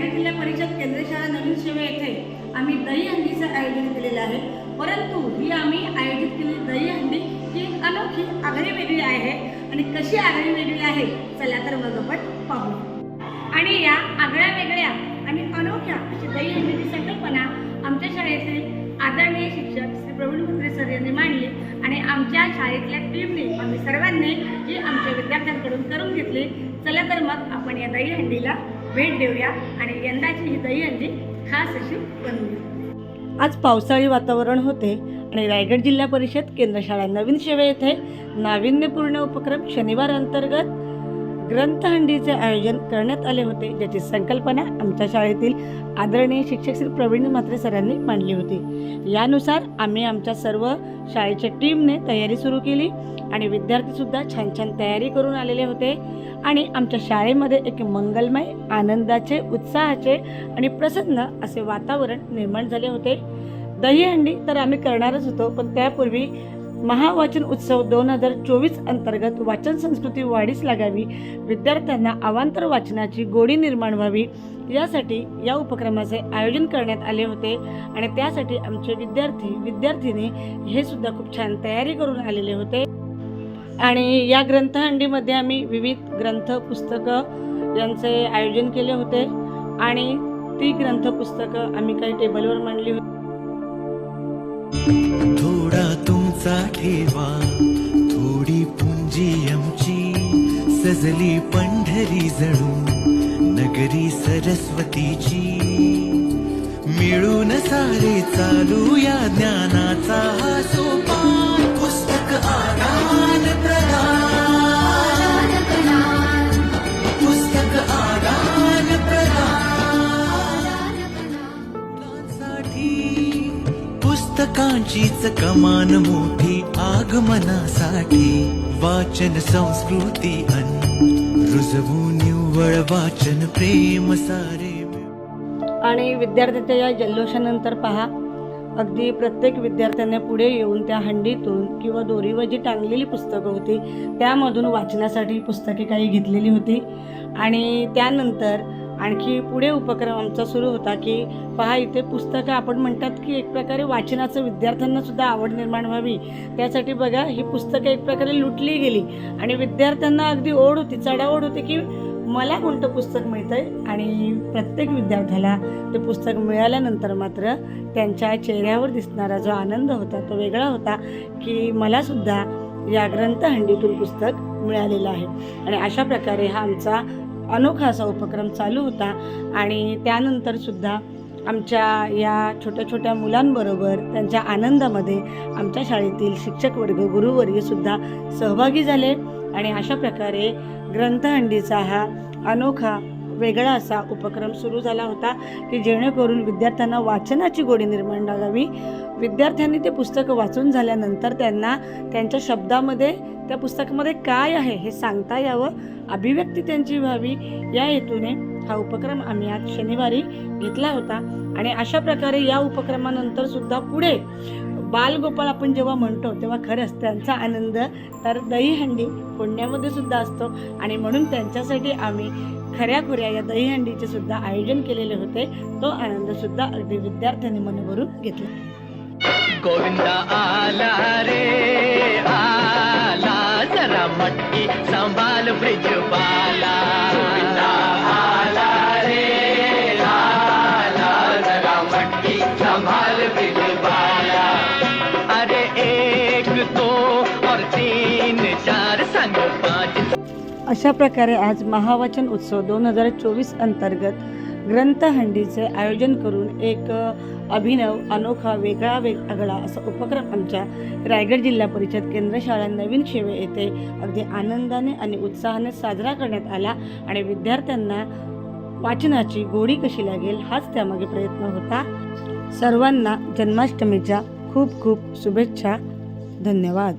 परिषद केंद्रशाळा नवीन सेवा येथे आम्ही दहीहंडीचं आयोजन केलेलं आहे. परंतु ही आम्ही आयोजित केलेली दहीहंडी ही अनोखी आगळी वेगळी आहे आणि कशी आगळी वेगळी आहे चला तर मग आपण पाहू. आणि या आगळ्या वेगळ्या आणि अनोख्या अशी दहीहंडीची संकल्पना आमच्या शाळेतील आदरणीय शिक्षक श्री प्रवीण कुत्रे सर यांनी मांडली आणि आमच्या शाळेतल्या टीमने आम्ही सर्वांनी ही आमच्या विद्यार्थ्यांकडून करून घेतली. चला तर मग आपण या दहीहंडीला भेट देऊया आणि यंदाची ही दहीहंडी खास अशी बनवूया. आज पावसाळी वातावरण होते आणि रायगड जिल्हा परिषद केंद्रशाळा नवीन सेवे येथे नाविन्यपूर्ण उपक्रम शनिवार अंतर्गत ग्रंथहंडीचे आयोजन करण्यात आले होते ज्याची संकल्पना आमच्या शाळेतील आदरणीय शिक्षक श्री प्रवीण म्हात्रे सरांनी मांडली होती. यानुसार आम्ही आमच्या सर्व शाळेच्या टीमने तयारी सुरू केली. आणि विद्यार्थीसुद्धा छान छान तयारी करून आलेले होते. आणि आमच्या शाळेमध्ये एक मंगलमय आनंदाचे उत्साहाचे आणि प्रसन्न असे वातावरण निर्माण झाले होते. दहीहंडी तर आम्ही करणारच होतो पण त्यापूर्वी महावाचन उत्सव दोन हजार चोवीस अंतर्गत वाचन संस्कृती वाढीस लागावी विद्यार्थ्यांना अवांतर वाचनाची गोडी निर्माण व्हावी यासाठी या उपक्रमाचे आयोजन करण्यात आले होते. आणि त्यासाठी आमचे विद्यार्थी विद्यार्थिनी हे सुद्धा खूप छान तयारी करून आलेले होते. आणि या ग्रंथहंडीमध्ये आम्ही विविध ग्रंथ पुस्तकं यांचे आयोजन केले होते आणि ती ग्रंथ पुस्तकं आम्ही काही टेबलवर मांडली होती. थोडा तुमचा ठेवा थोडी पुंजी आमची सजली पंढरी जणू नगरी सरस्वतीची. मिळून सारे चालू या ज्ञानाचा हा पुस्तकांचीच कमान मोठी आगमनासाठी. वाचन संस्कृती अन रुजवून निव्वळ वाचन प्रेम सारे. आणि विद्यार्थ्यांच्या या जल्लोषानंतर पहा अगदी प्रत्येक विद्यार्थ्याने पुढे येऊन त्या हंडीतून किंवा दोरीवर जी टांगलेली पुस्तकं होती त्यामधून वाचनासाठी पुस्तके काही घेतलेली होती. आणि त्यानंतर आणखी पुढे उपक्रम आमचा सुरू होता की पहा इथे पुस्तकं आपण म्हणतात की एक प्रकारे वाचनाचं विद्यार्थ्यांना सुद्धा आवड निर्माण व्हावी. त्यासाठी बघा ही पुस्तकं एक प्रकारे लुटली गेली आणि विद्यार्थ्यांना अगदी ओढ होती चढाओढ होती की मला कोणतं पुस्तक मिळतं आहे आणि प्रत्येक विद्यार्थ्याला ते पुस्तक मिळाल्यानंतर मात्र त्यांच्या चेहऱ्यावर दिसणारा जो आनंद होता तो वेगळा होता की मलासुद्धा या ग्रंथहंडीतून पुस्तक मिळालेलं आहे. आणि अशा प्रकारे हा आमचा अनोखा असा उपक्रम चालू होता आणि त्यानंतर सुद्धा आमच्या या छोट्या छोट्या मुलांबरोबर त्यांच्या आनंदामध्ये आमच्या शाळेतील शिक्षक वर्ग गुरुवर्गसुद्धा सहभागी झाले. आणि अशा प्रकारे ग्रंथहंडीचा हा अनोखा वेगळा असा उपक्रम सुरू झाला होता की जेणेकरून विद्यार्थ्यांना वाचनाची गोडी निर्माण लागावी विद्यार्थ्यांनी ते पुस्तकं वाचून झाल्यानंतर त्यांना त्यांच्या शब्दामध्ये त्या पुस्तकामध्ये काय आहे हे सांगता यावं अभिव्यक्ती त्यांची व्हावी या हेतूने हा उपक्रम आम्ही आज शनिवारी घेतला होता. आणि अशा प्रकारे या उपक्रमानंतर सुद्धा पुढे बालगोपाळ आपण जेव्हा म्हणतो तेव्हा खरंच त्यांचा आनंद तर दहीहंडी पुण्यामध्ये सुद्धा असतो. आणि म्हणून त्यांच्यासाठी आम्ही खऱ्याखुऱ्या या दहीहंडीचे सुद्धा आयोजन केलेले होते. तो आनंद सुद्धा अगदी विद्यार्थ्यांनी मनभरून घेतला. गोविंदा आला रे आला. जरा मटकी संभाल ब्रिज बाला अशा प्रकारे आज महावाचन उत्सव दोन हजार चोवीस अंतर्गत ग्रंथहंडीचे आयोजन करून एक अभिनव अनोखा वेगळा वेगळा असा उपक्रम आमच्या रायगड जिल्हा परिषद केंद्रशाळा नवीन शेवे येथे अगदी आनंदाने आणि उत्साहाने साजरा करण्यात आला आणि विद्यार्थ्यांना वाचनाची गोडी कशी लागेल हाच त्यामागे प्रयत्न होता. सर्वांना जन्माष्टमीच्या खूप खूप शुभेच्छा. धन्यवाद.